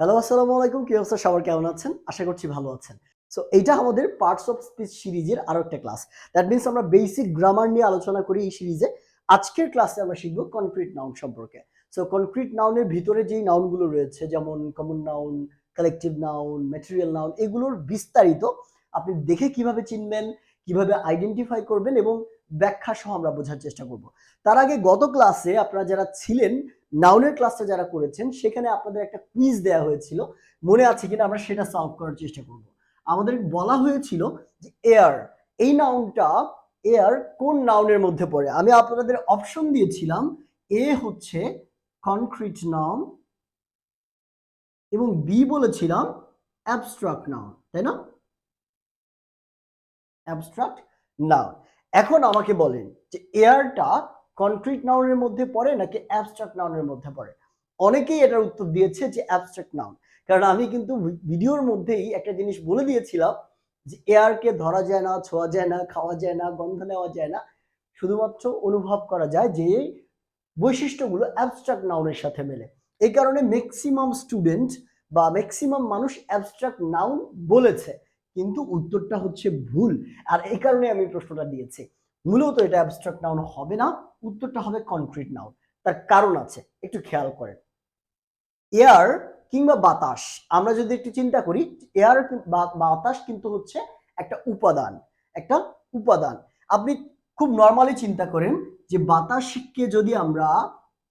Hello আসসালামু আলাইকুম। কি অবস্থা? সবার কেমন আছেন? আশা করছি ভালো আছেন। সো এইটা আমাদের পার্টস অফ স্পিচ সিরিজের আরও একটা ক্লাস দ্যাট মিনস আমরা বেসিক গ্রামার নিয়ে আলোচনা করি এই সিরিজে। আজকের ক্লাসে আমরা শিখব কনক্রিট নাউন সম্পর্কে। সো কনক্রিট নাউনের ভিতরে যেই নাউনগুলো রয়েছে, যেমন common noun collective noun material noun এগুলোর বিস্তারিত আপনি দেখে কীভাবে চিনবেন, কীভাবে আইডেন্টিফাই করবেন এবং ব্যাখ্যা সহ আমরা বোঝার চেষ্টা করব। তার আগে গত ক্লাসে আপনারা যারা ছিলেন নাউনের ক্লাসটা যারা করেছেন, সেখানে আপনাদের একটা কুইজ দেওয়া হয়েছিল। মনে আছে কিনা? আমরা সেটা সলভ করার চেষ্টা করব। আমাদের বলা হয়েছিল যে এয়ার এই নাউনটা এয়ার কোন নাউনের মধ্যে পড়ে? আমি আপনাদের অপশন দিয়েছিলাম এ হচ্ছে কনক্রিট নাউন এবং বি বলেছিলাম অ্যাবস্ট্রাক্ট নাউন, তাই না? Abstract noun. এখন আমাকে বলেন যে এয়ারটা কনক্রিট নাউনের মধ্যে পড়ে নাকি অ্যাবস্ট্রাক্ট নাউনের মধ্যে পড়ে? অনেকেই এটার উত্তর দিয়েছে যে অ্যাবস্ট্রাক্ট নাউন কারণ আমি কিন্তু ভিডিওর মধ্যেই একটা জিনিস বলে দিয়েছিলাম যে এয়ারকে ধরা যায় না, ছোঁয়া যায় না, খাওয়া যায় না, গন্ধ নেওয়া যায় না। শুধুমাত্র অনুভব করা যায় যে বৈশিষ্ট্যগুলো অ্যাবস্ট্রাক্ট নাউনের সাথে মেলে। এই কারণে ম্যাক্সিমাম স্টুডেন্ট বা ম্যাক্সিমাম মানুষ অ্যাবস্ট্রাক্ট নাউন বলেছে। কিন্তু উত্তরটা হচ্ছে ভুল। আর এই কারণে আমি প্রশ্নটা দিয়েছি। মূলত এটা অ্যাবস্ট্রাক্ট নাউন হবে না, উত্তরটা হবে কনক্রিট নাউন তার কারণ আছে, একটু খেয়াল করেন। এয়ার কিংবা বাতাস, আমরা যদি একটু চিন্তা করি এয়ার বাতাস কিন্তু হচ্ছে একটা উপাদান একটা উপাদান। আপনি খুব নর্মালি চিন্তা করেন যে বাতাসকে যদি আমরা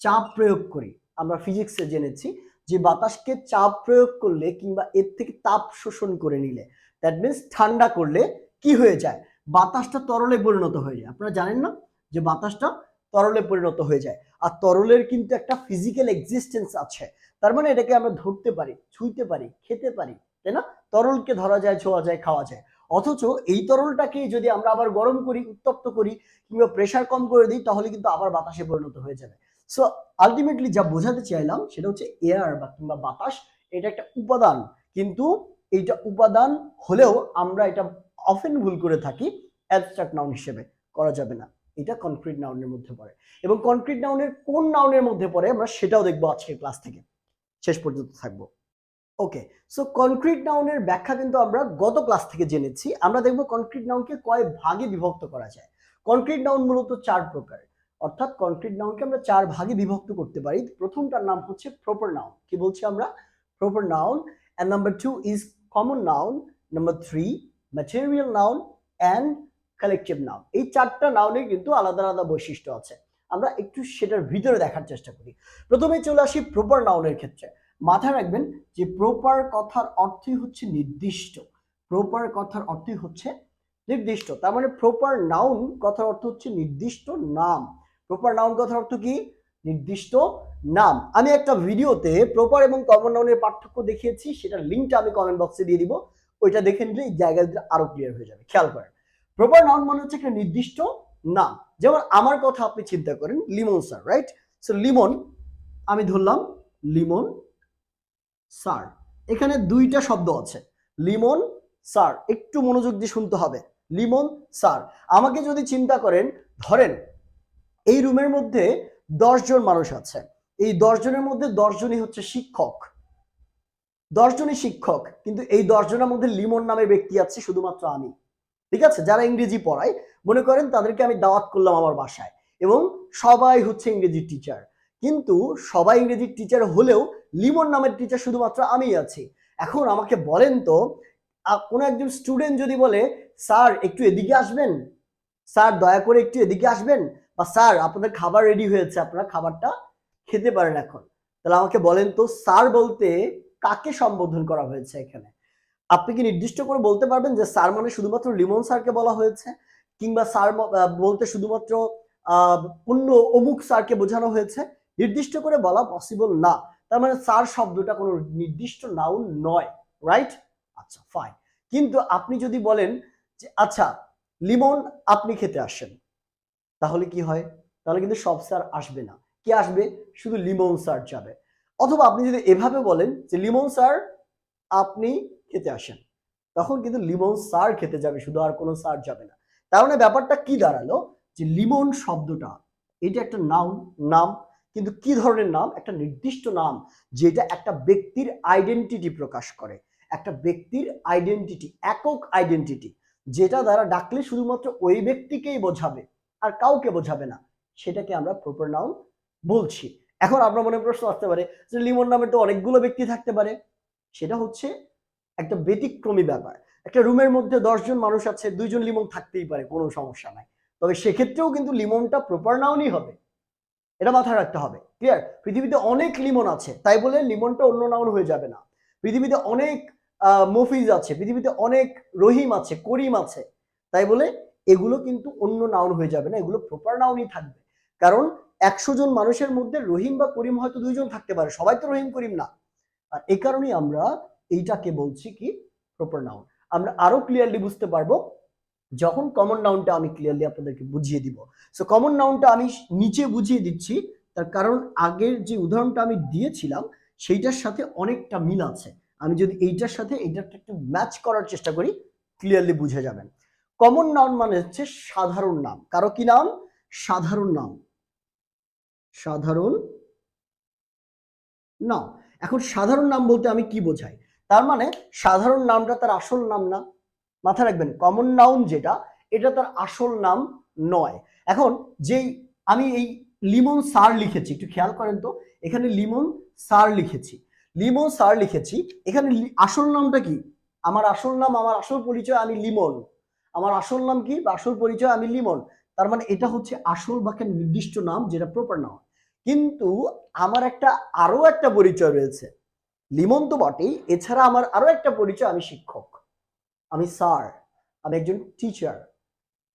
চাপ প্রয়োগ করি, আমরা ফিজিক্সে জেনেছি যে বাতাসকে চাপ প্রয়োগ করলে কিংবা এর থেকে তাপ শোষণ করে নিলে দ্যাট মিনস ঠান্ডা করলে কি হয়ে যায়? বাতাসটা তরলে পরিণত হয়ে যায়। আপনারা জানেন না যে বাতাসটা তরলে পরিণত হয়ে যায়। আর তরলের কিন্তু একটা ফিজিক্যাল এক্সিস্টেন্স আছে। তার মানে এটাকে আমরা ধরতে পারি, ছুঁইতে পারি, খেতে পারি, তাই না? তরলকে ধরা যায়, ছোঁয়া যায়, খাওয়া যায়। অথচ এই তরলটাকে যদি আমরা আবার গরম করি, উত্তপ্ত করি কিংবা প্রেশার কম করে দিই, তাহলে কিন্তু আবার বাতাসে পরিণত হয়ে যাবে। সো আলটিমেটলি যা বোঝাতে চাইলাম সেটা হচ্ছে এয়ার বা কিংবা বাতাস, এটা একটা উপাদান। কিন্তু এইটা উপাদান হলেও আমরা এটা অফেন ভুল করে থাকি অ্যাবস্ট্রাক্ট নাউন হিসেবে করা যাবে না। এটা কনক্রিট নাউনের মধ্যে পড়ে। এবং কনক্রিট নাউনের কোন নাউনের মধ্যে পড়ে, আমরা সেটাও দেখব আজকের ক্লাস থেকে। শেষ পর্যন্ত থাকব। ওকে সো কনক্রিট নাউনের ব্যাখ্যা কিন্তু আমরা গত ক্লাস থেকে জেনেছি। আমরা দেখব কনক্রিট নাউনকে কয় ভাগে বিভক্ত করা যায়। কনক্রিট নাউন মূলত চার প্রকার। অর্থাৎ কনক্রিট নাউনকে আমরা চার ভাগে বিভক্ত করতে পারি। প্রথমটার নাম হচ্ছে প্রপার নাউন কি বলছি আমরা? Proper noun and number two is common noun number three material noun and collective noun এই চারটা নাউনের কিন্তু আলাদা আলাদা বৈশিষ্ট্য আছে। আমরা একটু সেটার ভিতরে দেখার চেষ্টা করি। প্রথমে চলে আসি প্রপার নাউনের ক্ষেত্রে। মাথায় রাখবেন যে প্রপার কথার অর্থই হচ্ছে নির্দিষ্ট। প্রপার কথার অর্থই হচ্ছে নির্দিষ্ট। তার মানে প্রপার নাউন কথার অর্থ হচ্ছে নির্দিষ্ট নাম। প্রপার নাউন কথার অর্থ কি? নির্দিষ্ট নাম। আমি একটা ভিডিওতে প্রপার এবং কমন নাউনের পার্থক্য দেখিয়েছি। সেটার লিঙ্কটা আমি কমেন্ট বক্সে দিয়ে দিব। ওইটা দেখে নিলে এই আরও ক্লিয়ার হয়ে যাবে, খেয়াল করেন। প্রপার নাউন মানে হচ্ছে একটা নির্দিষ্ট নাম। যেমন আমার কথা আপনি চিন্তা করেন Limon sir right so Limon আমি ধরলাম লিমন স্যার এখানে দুইটা শব্দ আছে। লিমন স্যার একটু মনোযোগ দিয়ে শুনতে হবে। লিমন স্যার আমাকে যদি চিন্তা করেন, ধরেন এই রুমের মধ্যে জন মানুষ আছে। এই জনের মধ্যে জনই হচ্ছে শিক্ষক। জনই শিক্ষক, কিন্তু এই জনের মধ্যে লিমন নামে ব্যক্তি আছে শুধুমাত্র আমি। ঠিক আছে? যারা ইংরেজি পড়ায়, মনে করেন তাদেরকে আমি দাওয়াত করলাম আমার বাসায়। এবং সবাই হচ্ছে ইংরেজি টিচার কিন্তু সবাই ইংরেজির টিচার হলেও লিমন নামের টিচার শুধুমাত্র আমি আছি। এখন আমাকে বলেন তো কোনো একজন স্টুডেন্ট যদি বলে, স্যার, একটু এদিকে আসবেন? স্যার, দয়া করে একটু এদিকে আসবেন? বা, স্যার, আপনাদের খাবার রেডি হয়েছে, আপনারা খাবারটা খেতে পারেন এখন। তাহলে আমাকে বলেন তো, স্যার বলতে কাকে সম্বোধন করা হয়েছে এখানে? আপনি কি নির্দিষ্ট করে বলতে পারবেন যে স্যার মানে শুধুমাত্র লিমন স্যারকে বলা হয়েছে? কিংবা স্যার বলতে শুধুমাত্র অন্য অমুক স্যারকে বোঝানো হয়েছে? নির্দিষ্ট করে বলা পসিবল না। তার মানে স্যার শব্দটা কোনো নির্দিষ্ট নাউন নয় রাইট আচ্ছা ফাইন কিন্তু আপনি যদি বলেন যে আচ্ছা লিমন, আপনি খেতে আসেন। তাহলে কি হয়? তাহলে কিন্তু সব স্যার আসবে না। কি আসবে? শুধু লিমন স্যার যাবে। অথবা আপনি যদি এভাবে বলেন যে লিমন স্যার আপনি খেতে আসেন, তখন কিন্তু লিমন সার খেতে যাবে, শুধু আর কোনো সার যাবে না। তার মানে ব্যাপারটা কি দাঁড়াল? যে লিমন শব্দটা, এটা একটা নাম নাম, কিন্তু কি ধরনের নাম? একটা নির্দিষ্ট নাম, যেটা একটা ব্যক্তির আইডেন্টিটি প্রকাশ করে। একটা ব্যক্তির আইডেন্টিটি একক আইডেন্টিটি যেটা দ্বারা ডাকলে শুধুমাত্র ওই ব্যক্তিকেই বোঝাবে, আর কাউকে বোঝাবে না। সেটাকে আমরা প্রপার নাউন বলছি। এখন আপনার মনে প্রশ্ন আসতে পারে যে লিমন নামে তো অনেকগুলো ব্যক্তি থাকতে পারে। সেটা হচ্ছে একটা ব্যতিক্রমী ব্যাপার। একটা রুমের মধ্যে দশজন মানুষ আছে, দুইজন লিমন থাকতেই পারে, কোনো সমস্যা নাই। তবে সেক্ষেত্রেও কিন্তু লিমনটা প্রপার নাউনই হবে। এটা মাথায় রাখতে হবে। ক্লিয়ার পৃথিবীতে অনেক লিমন আছে, তাই বলে লিমনটা অন্য নাউন হয়ে যাবে না। পৃথিবীতে অনেক মফিজ আছে, পৃথিবীতে অনেক রহিম আছে, করিম আছে, তাই বলে এগুলো কিন্তু অন্য নাউন হয়ে যাবে না, এগুলো প্রপার নাউনই থাকবে। কারণ একশো জন মানুষের মধ্যে রহিম বা করিম হয়তো দুইজন থাকতে পারে। সবাই তো রহিম, করিম না। আর এই কারণেই আমরা এইটাকে বলছি কি প্রপার নাউন আমরা আরও ক্লিয়ারলি বুঝতে পারব, যখন কমন নাউনটা আমি ক্লিয়ারলি আপনাদেরকে বুঝিয়ে দিব। সো কমন নাউনটা আমি নিচে বুঝিয়ে দিচ্ছি, তার কারণ আগের যে উদাহরণটা আমি দিয়েছিলাম, সেইটার সাথে অনেকটা মিল আছে। আমি যদি এইটার সাথে এইটার একটু ম্যাচ করার চেষ্টা করি ক্লিয়ারলি বুঝে যাবেন। কমন নাউন মানে হচ্ছে সাধারণ নাম। কারও কি নাম? সাধারণ নাম। সাধারণ? নাম এখন সাধারণ নাম বলতে আমি কি বোঝাই? তার মানে সাধারণ নামটা তার আসল নাম না। মাথায় রাখবেন কমন নাউন যেটা, এটা তার আসল নাম নয়। এখন যেই আমি এই লিমন সার লিখেছি, একটু খেয়াল করেন তো, এখানে লিমন সার লিখেছি। লিমন সার লিখেছি, এখানে আসল নামটা কি? আমার আসল নাম, আমার আসল পরিচয় আমি লিমন। আমার আসল নাম কি? আসল পরিচয় আমি লিমন। তার মানে এটা হচ্ছে আসল বা একটা নির্দিষ্ট নাম যেটা প্রপার নাম কিন্তু আমার একটা আরও একটা পরিচয় রয়েছে। লিমন তো বটেই, এছাড়া আমার আরও একটা পরিচয় আমি শিক্ষক। আমি স্যার, আমি একজন টিচার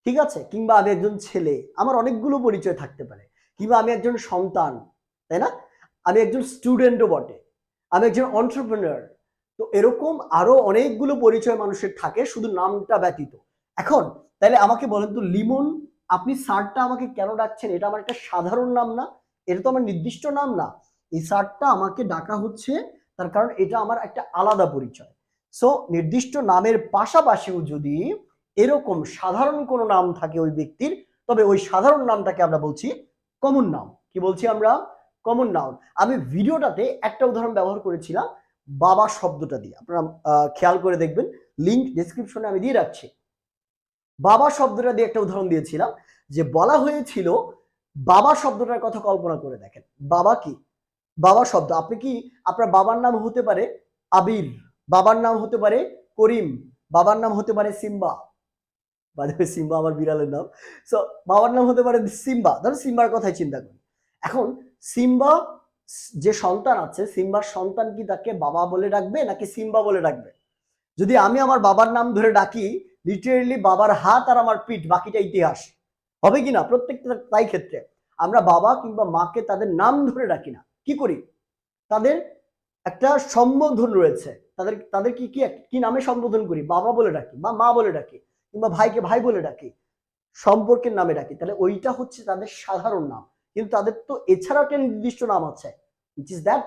ঠিক আছে? কিংবা আমি একজন ছেলে, আমার অনেকগুলো পরিচয় থাকতে পারে। কিংবা আমি একজন সন্তান, তাই না? আমি একজন স্টুডেন্টও বটে। আমি একজন অন্টারপ্রেনার তো এরকম আরও অনেকগুলো পরিচয় মানুষের থাকে, শুধু নামটা ব্যতীত। এখন তাহলে আমাকে বলেন তো লিমন আপনি স্যারটা আমাকে কেন ডাকছেন? এটা আমার একটা সাধারণ নাম না, এটা তো আমার নির্দিষ্ট নাম না। এই স্যারটা আমাকে ডাকা হচ্ছে তার কারণ এটা আমার একটা আলাদা পরিচয়। সো নির্দিষ্ট নামের পাশাপাশিও যদি এরকম সাধারণ কোনো নাম থাকে ওই ব্যক্তির, তবে ওই সাধারণ নামটাকে আমরা বলছি কমন নাম কি বলছি আমরা? কমন নাউন আমি ভিডিওটাতে একটা উদাহরণ ব্যবহার করেছিলাম, বাবা শব্দটা দিয়ে। আপনারা খেয়াল করে দেখবেন লিঙ্ক ডেসক্রিপশনে আমি দিয়ে রাখছি। বাবা শব্দটা দিয়ে একটা উদাহরণ দিয়েছিলাম, যে বলা হয়েছিল, বাবা শব্দটার কথা কল্পনা করে দেখেন। বাবা কি? বাবা শব্দ। আপনি কি আপনার বাবার নাম হতে পারে আবির, বাবার নাম হতে পারে করিম, বাবার নাম হতে পারে সিম্বা। বাদে সিম্বা আমার বিড়ালের নাম। সো বাবার নাম হতে পারে সিম্বা। ধরো সিম্বার কথাই চিন্তা করি। এখন, সিম্বা যে সন্তান আছে, সিম্বার সন্তান কি তাকে বাবা বলে ডাকবে, নাকি সিম্বা বলে ডাকবে? যদি আমি আমার বাবার নাম ধরে ডাকি লিটারেলি বাবার হাত আর আমার পিঠ, বাকিটা ইতিহাস। হবে কি না? প্রত্যেকটা তাই ক্ষেত্রে। আমরা বাবা কিংবা মাকে তাদের নাম ধরে ডাকি না। কি করি? তাদের একটা সম্বোধন রয়েছে। তাদের তাদের কি কি কি নামে সম্বোধন করি? বাবা বলে ডাকি, বা মা বলে ডাকি, কিংবা ভাইকে ভাই বলে ডাকি, সম্পর্কের নামে ডাকি। তাহলে ওইটা হচ্ছে তাদের সাধারণ নাম। কিন্তু তাদের তো এছাড়াও একটা নির্দিষ্ট নাম আছে উইচ ইজ দ্যাট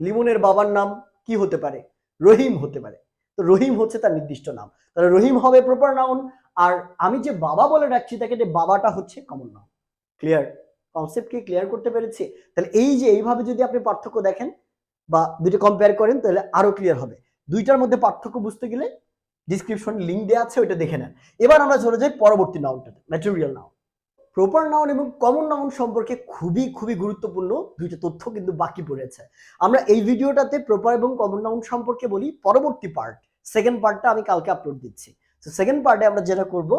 লিমনের বাবার নাম কি হতে পারে? রহিম হতে পারে। তো রহিম হচ্ছে তার নির্দিষ্ট নাম। তাহলে রহিম হবে প্রপার নাউন আর আমি যে বাবা বলে ডাকছি তাকে যে বাবাটা হচ্ছে কমন নাউন ক্লিয়ার কনসেপ্ট কি ক্লিয়ার করতে পেরেছি? তাহলে এই যে এইভাবে যদি আপনি পার্থক্য দেখেন বা দুটো কম্পেয়ার করেন, তাহলে আরও ক্লিয়ার হবে। দুইটার মধ্যে পার্থক্য বুঝতে গেলে ডিসক্রিপশন লিঙ্ক দেওয়া আছে, ওইটা দেখে নেন। এবার আমরা চলে যাই পরবর্তী নাউনটাতে ম্যাটেরিয়াল নাউন প্রপার নাউন এবং কমন নাউন সম্পর্কে খুবই খুবই গুরুত্বপূর্ণ দুইটা তথ্য কিন্তু বাকি পড়েছে। আমরা এই ভিডিওটাতে প্রপার এবং কমন নাউন সম্পর্কে বলি, পরবর্তী পার্ট সেকেন্ড পার্টটা আমি কালকে আপলোড দিচ্ছি। তো সেকেন্ড পার্টে আমরা যেটা করব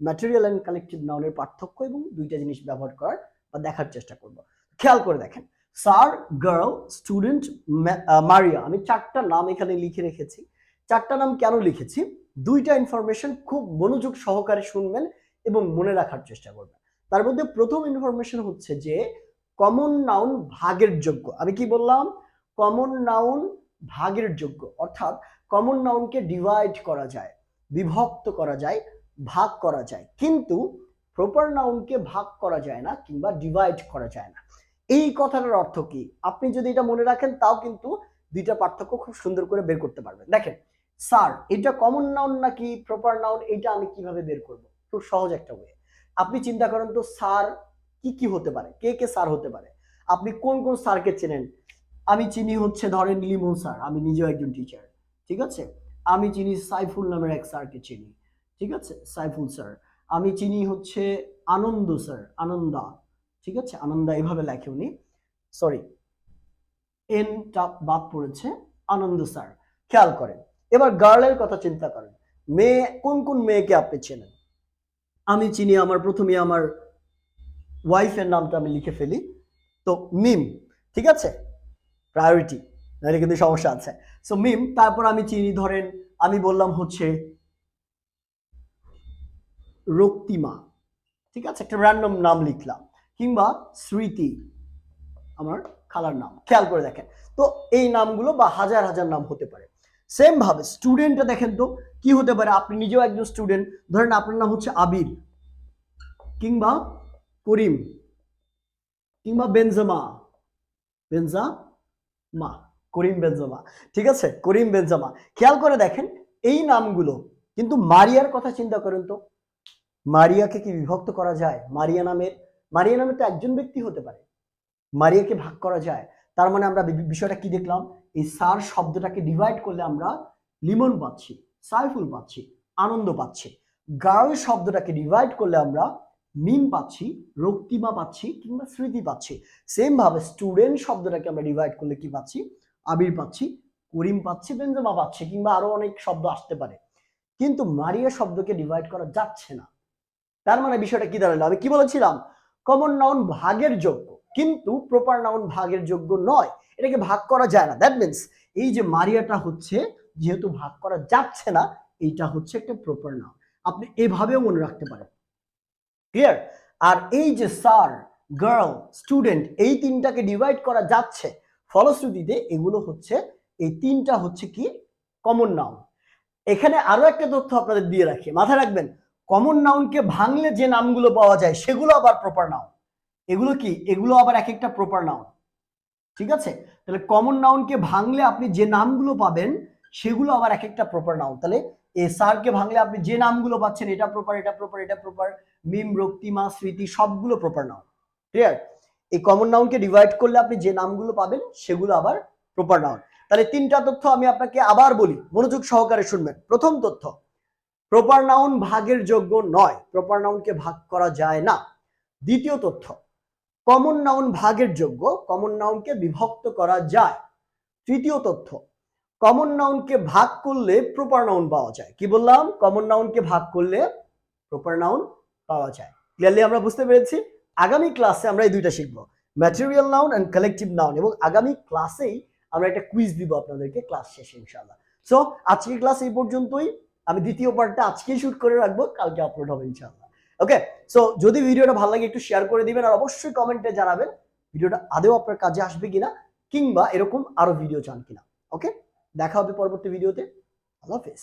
ম্যাটেরিয়াল অ্যান্ড কালেকটিভ নাউনের পার্থক্য এবং দুইটা জিনিস ব্যবহার করার বা দেখার চেষ্টা করব। খেয়াল করে দেখেন স্যার গার্ল স্টুডেন্ট মারিয়া আমি চারটা নাম এখানে লিখে রেখেছি। চারটা নাম কেন লিখেছি? দুইটা ইনফরমেশন খুব মনোযোগ সহকারে শুনবেন এবং মনে রাখার চেষ্টা করবেন। তার মধ্যে প্রথম ইনফরমেশন হচ্ছে যে কমন নাউন ভাগের যোগ্য। আমি কি বললাম? কমন নাউন ভাগের যোগ্য। অর্থাৎ কমন নাউনকে ডিভাইড করা যায়, বিভক্ত করা যায়, ভাগ করা যায়। কিন্তু প্রপার নাউনকে ভাগ করা যায় না কিংবা ডিভাইড করা যায় না। এই কথাটার অর্থ কি? আপনি যদি এটা মনে রাখেন, তাও কিন্তু দুইটা পার্থক্য খুব সুন্দর করে বের করতে পারবেন। দেখেন, স্যার, এটা কমন নাউন নাকি প্রপার নাউন এটা আমি কীভাবে বের করব? খুব সহজ একটা ওয়ে আপনি চিন্তা করেন তো স্যার কি কি হতে পারে? কে কে স্যার হতে পারে? আপনি কোন কোন স্যারকে চেনেন? আমি চিনি হচ্ছে ধরেন লিমন স্যার, আমি নিজেও একজন টিচার ঠিক আছে? আমি চিনি সাইফুল নামের এক স্যারকে চিনি, ঠিক আছে? সাইফুল স্যার। আমি চিনি হচ্ছে আনন্দ স্যার, আনন্দা, ঠিক আছে? আনন্দা এভাবে লেখে উনি। সরি এনটা বাদ পড়েছে আনন্দ স্যার। খেয়াল করেন। এবার গার্লের কথা চিন্তা করেন। মেয়ে, কোন কোন মেয়েকে আপনি চেনেন? আমি চিনি, আমার প্রথমে আমার ওয়াইফের নামটা আমি লিখে ফেলি। তো মিম ঠিক আছে? প্রায়োরিটি নাহলে কিন্তু সমস্যা আছে। সো মিম তারপর আমি চিনি, ধরেন আমি বললাম হচ্ছে রক্তিমা, ঠিক আছে? একটা র্যান্ডম নাম লিখলাম, কিংবা স্মৃতি, আমার খালার নাম, খেয়াল করে দেখেন। তো এই নামগুলো বা হাজার হাজার নাম হতে পারে। সেম ভাবে স্টুডেন্টটা দেখেন তো, কি হতে পারে? আপনি নিজেও একজন স্টুডেন্ট ধরেন আপনার নাম হচ্ছে আবির কিংবা করিম কিংবা বেনজামা বেনজা মা করিম বেনজামা, ঠিক আছে? Karim Benzema. খেয়াল করে দেখেন, এই নামগুলো, কিন্তু মারিয়ার কথা চিন্তা করেন তো। মারিয়াকে কি বিভক্ত করা যায়? মারিয়া নামের, মারিয়া নামে তো একজন ব্যক্তি হতে পারে। মারিয়াকে ভাগ করা যায়। তার মানে আমরা বিষয়টা কি দেখলাম? এই সার শব্দটাকে ডিভাইড করলে আমরা লিমন পাচ্ছি, সাইফুল পাচ্ছি, আনন্দ পাচ্ছি। গার্ল শব্দটাকে ডিভাইড করলে আমরা মিম পাচ্ছি, রক্তিমা পাচ্ছি কিংবা স্মৃতি পাচ্ছি। সেম ভাবে স্টুডেন্ট শব্দটাকে আমরা ডিভাইড করলে কি পাচ্ছি? আবির পাচ্ছি, করিম পাচ্ছি, বেঞ্জামা পাচ্ছি কিংবা আরও অনেক শব্দ আসতে পারে। কিন্তু মারিয়া শব্দকে ডিভাইড করা যাচ্ছে না। তার মানে বিষয়টা কি দাঁড়াল? আমি কি বলেছিলাম? কমন নাউন ভাগের যোগ্য। কিন্তু প্রপার নাউন ভাগের যোগ্য নয়। এটাকে ভাগ করা যায় না। দ্যাট মিনস এই যে মারিয়াটা হচ্ছে, যেহেতু ভাগ করা যাচ্ছে না, এইটা হচ্ছে একটা প্রপার নাউন আপনি এভাবেও মনে রাখতে পারেন। ক্লিয়ার আর এই যে স্যার গার্ল স্টুডেন্ট এই তিনটাকে ডিভাইড করা যাচ্ছে। ফলশ্রুতিতে এগুলো হচ্ছে, এই তিনটা হচ্ছে কি? কমন নাউন এখানে আরও একটা তথ্য আপনাদের দিয়ে রাখি। মাথায় রাখবেন কমন নাউনকে ভাঙলে যে নামগুলো পাওয়া যায়, সেগুলো আবার প্রপার নাউন এগুলো কি? এগুলো আবার এক একটা প্রপার নাউন ঠিক আছে? তাহলে কমন নাউনকে ভাঙলে আপনি যে নামগুলো পাবেন, সেগুলো আবার এক একটা প্রপার নাউন তাহলে এ স্যারকে ভাঙলে আপনি যে নামগুলো পাচ্ছেন, এটা প্রপার এটা প্রপার এটা প্রপার মিম রক্তিমা স্মৃতি, সবগুলো প্রপার নাউন ক্লিয়ার এই কমন নাউনকে ডিভাইড করলে আপনি যে নামগুলো পাবেন, সেগুলো আবার প্রপার নাউন তাহলে তিনটা তথ্য আমি আপনাকে আবার বলি। মনোযোগ সহকারে শুনবেন। প্রথম তথ্য প্রপার নাউন ভাগের যোগ্য নয়। প্রপার নাউনকে ভাগ করা যায় না। দ্বিতীয় তথ্য কমন নাউন ভাগের যোগ্য কমন নাউনকে বিভক্ত করা যায় তৃতীয় তথ্য কমন নাউনকে ভাগ করলে প্রপার নাউন পাওয়া যায় কি বললাম কমন নাউনকে ভাগ করলে প্রপার নাউন পাওয়া যায় ক্লিয়ারলি আমরা বুঝতে পেরেছি আগামী ক্লাসে আমরা এই দুইটা শিখব material noun and collective noun এবং আগামী ক্লাসেই আমরা একটা কুইজ দিব আপনাদেরকে ক্লাস শেষে ইনশাআল্লাহ সো আজকের ক্লাস এই পর্যন্তই আমি দ্বিতীয় পার্টটা আজকেই শুট করে রাখব কালকে আপলোড হবে ইনশাআল্লাহ ওকে সো যদি ভিডিওটা ভালো লাগে একটু শেয়ার করে দিবেন আর অবশ্যই কমেন্টে জানাবেন ভিডিওটা আদেও আপনার কাজে আসবে কিনা কিংবা এরকম আরও ভিডিও চান কিনা। ওকে দেখা হবে পরবর্তী ভিডিওতে আল্লাহ হাফেজ।